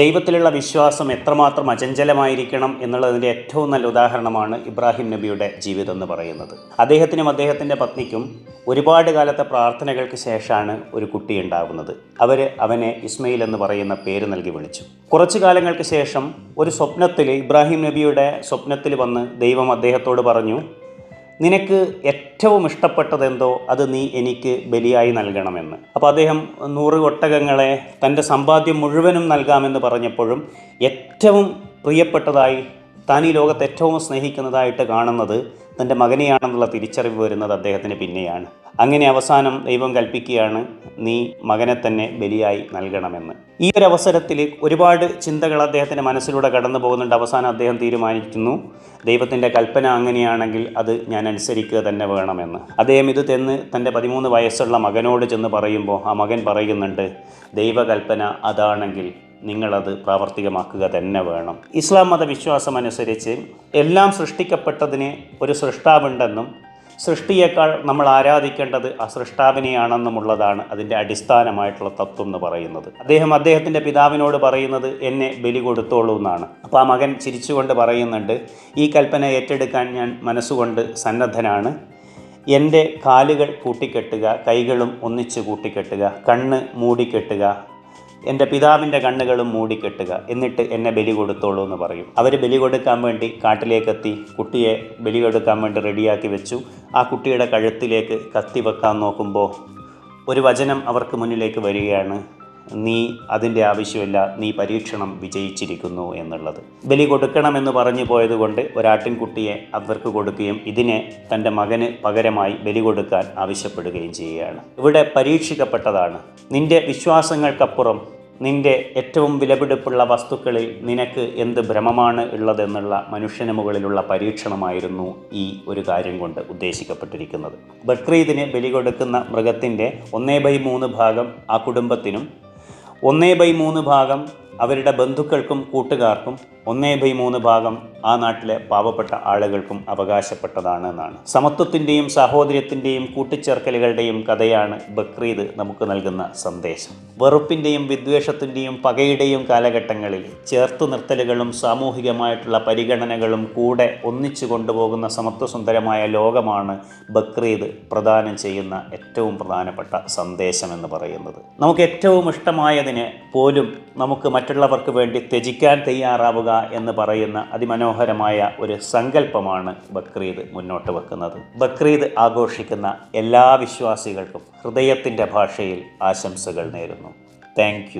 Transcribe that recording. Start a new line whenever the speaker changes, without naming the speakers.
ദൈവത്തിലുള്ള വിശ്വാസം എത്രമാത്രം അചഞ്ചലമായിരിക്കണം എന്നുള്ളതിന്റെ ഏറ്റവും നല്ല ഉദാഹരണമാണ് ഇബ്രാഹിം നബിയുടെ ജീവിതം എന്ന് പറയുന്നത്. അദ്ദേഹത്തിനും അദ്ദേഹത്തിന്റെ പത്നിക്കും ഒരുപാട് കാലത്തെ പ്രാർത്ഥനകൾക്ക് ശേഷമാണ് ഒരു കുട്ടി ഉണ്ടാകുന്നത് അവർ അവനെ ഇസ്മയിൽ എന്ന് പറയുന്ന പേര് നൽകി വിളിച്ചു. കുറച്ചു കാലങ്ങൾക്ക് ശേഷം ഒരു സ്വപ്നത്തിൽ ഇബ്രാഹിം നബിയുടെ സ്വപ്നത്തിൽ വന്ന് ദൈവം അദ്ദേഹത്തോട് പറഞ്ഞു നിനക്ക് ഏറ്റവും ഇഷ്ടപ്പെട്ടതെന്തോ അത് നീ എനിക്ക് ബലിയായി നൽകണമെന്ന്. അപ്പോൾ അദ്ദേഹം നൂറ് ഒട്ടകങ്ങളെ തന്റെ സമ്പാദ്യം മുഴുവനും നൽകാമെന്ന് പറഞ്ഞപ്പോഴും ഏറ്റവും പ്രിയപ്പെട്ടതായി താൻ ഈ ലോകത്ത് ഏറ്റവും സ്നേഹിക്കുന്നതായിട്ട് കാണുന്നത് തന്റെ മകനെയാണെന്നുള്ള തിരിച്ചറിവ് വരുന്നത് അദ്ദേഹത്തിന് പിന്നെയാണ്. അങ്ങനെ അവസാനം ദൈവം കൽപ്പിക്കുകയാണ് നീ മകനെ തന്നെ ബലിയായി നൽകണമെന്ന്. ഈ ഒരു അവസരത്തിൽ ഒരുപാട് ചിന്തകൾ അദ്ദേഹത്തിന്റെ മനസ്സിലൂടെ കടന്നു പോകുന്നുണ്ട്. അവസാനം അദ്ദേഹം തീരുമാനിക്കുന്നു ദൈവത്തിന്റെ കൽപ്പന അങ്ങനെയാണെങ്കിൽ അത് ഞാൻ അനുസരിക്കുക തന്നെ വേണമെന്ന്. അദ്ദേഹം ഇത് തെന്ന് തന്റെ പതിമൂന്ന് വയസ്സുള്ള മകനോട് ചെന്ന് പറയുമ്പോൾ ആ മകൻ പറയുന്നുണ്ട് ദൈവകൽപ്പന അതാണെങ്കിൽ നിങ്ങളത് പ്രാവർത്തികമാക്കുക തന്നെ വേണം. ഇസ്ലാം മതവിശ്വാസം അനുസരിച്ച് എല്ലാം സൃഷ്ടിക്കപ്പെട്ടതിന് ഒരു സൃഷ്ടാവുണ്ടെന്നും സൃഷ്ടിയേക്കാൾ നമ്മൾ ആരാധിക്കേണ്ടത് ആ സൃഷ്ടാവിനെയാണെന്നുമുള്ളതാണ് അതിന്റെ അടിസ്ഥാനമായിട്ടുള്ള തത്വം എന്ന് പറയുന്നത്. അദ്ദേഹം അദ്ദേഹത്തിന്റെ പിതാവിനോട് പറയുന്നത് എന്നെ ബലി കൊടുത്തോളൂ എന്നാണ്. അപ്പോൾ ആ മകൻ ചിരിച്ചുകൊണ്ട് പറയുന്നുണ്ട് ഈ കൽപ്പന ഏറ്റെടുക്കാൻ ഞാൻ മനസ്സുകൊണ്ട് സന്നദ്ധനാണ്. എന്റെ കാലുകൾ കൂട്ടിക്കെട്ടുക കൈകളും ഒന്നിച്ച് കൂട്ടിക്കെട്ടുക കണ്ണ് മൂടിക്കെട്ടുക എന്റെ പിതാവിന്റെ കണ്ണുകളും മൂടിക്കെട്ടുക. എന്നിട്ട് എന്നെ ബലി കൊടുത്തോളൂ എന്ന് പറയും. അവർ ബലി കൊടുക്കാൻ വേണ്ടി കാട്ടിലേക്കെത്തി കുട്ടിയെ ബലി കൊടുക്കാൻ വേണ്ടി റെഡിയാക്കി വെച്ചു. ആ കുട്ടിയുടെ കഴുത്തിലേക്ക് കത്തി വെക്കാൻ നോക്കുമ്പോൾ ഒരു വചനം അവർക്ക് മുന്നിലേക്ക് വരികയാണ്. നീ അതിന്റെ ആവശ്യമില്ല നീ പരീക്ഷണം വിജയിച്ചിരിക്കുന്നു എന്നുള്ളത്. ബലി കൊടുക്കണമെന്ന് പറഞ്ഞു പോയതുകൊണ്ട് ഒരാട്ടിൻകുട്ടിയെ അവർക്ക് കൊടുക്കുകയും ഇതിനെ തന്റെ മകന് പകരമായി ബലി കൊടുക്കാൻ ആവശ്യപ്പെടുകയും ചെയ്യുകയാണ്. ഇവിടെ പരീക്ഷിക്കപ്പെട്ടതാണ് നിന്റെ വിശ്വാസങ്ങൾക്കപ്പുറം നിന്റെ ഏറ്റവും വിലപിടിപ്പുള്ള വസ്തുക്കളിൽ നിനക്ക് എന്ത് ഭ്രമമാണ് ഉള്ളതെന്നുള്ള മനുഷ്യന് മുകളിലുള്ള പരീക്ഷണമായിരുന്നു ഈ ഒരു കാര്യം കൊണ്ട് ഉദ്ദേശിക്കപ്പെട്ടിരിക്കുന്നത്. ബക്രീദിന് ബലി കൊടുക്കുന്ന മൃഗത്തിന്റെ ഒന്നേ ബൈ മൂന്ന് ഭാഗം ആ കുടുംബത്തിനും ഒന്നേ ബൈ മൂന്ന് ഭാഗം അവരുടെ ബന്ധുക്കൾക്കും കൂട്ടുകാർക്കും ഒന്നേ ബൈ മൂന്ന് ഭാഗം ആ നാട്ടിലെ പാവപ്പെട്ട ആളുകൾക്കും അവകാശപ്പെട്ടതാണ് എന്നാണ്. സമത്വത്തിന്റെയും സാഹോദര്യത്തിന്റെയും കൂട്ടിച്ചേർക്കലുകളുടെയും കഥയാണ് ബക്രീദ് നമുക്ക് നൽകുന്ന സന്ദേശം. വെറുപ്പിന്റെയും വിദ്വേഷത്തിന്റെയും പകയുടെയും കാലഘട്ടങ്ങളിൽ ചേർത്ത് നിർത്തലുകളും സാമൂഹികമായിട്ടുള്ള പരിഗണനകളും കൂടെ ഒന്നിച്ചു കൊണ്ടുപോകുന്ന സമത്വസുന്ദരമായ ലോകമാണ് ബക്രീദ് പ്രദാനം ചെയ്യുന്ന ഏറ്റവും പ്രധാനപ്പെട്ട സന്ദേശം എന്ന് പറയുന്നത്. നമുക്ക് ഏറ്റവും ഇഷ്ടമായതിനെ പോലും നമുക്ക് മറ്റുള്ളവർക്ക് വേണ്ടി ത്യജിക്കാൻ തയ്യാറാവുക എന്ന് പറയുന്ന അതിമനോഹരമായ ഒരു സങ്കല്പമാണ് ബക്രീദ് മുന്നോട്ട് വെക്കുന്നത്. ബക്രീദ് ആഘോഷിക്കുന്ന എല്ലാ വിശ്വാസികൾക്കും ഹൃദയത്തിന്റെ ഭാഷയിൽ ആശംസകൾ നേരുന്നു. താങ്ക്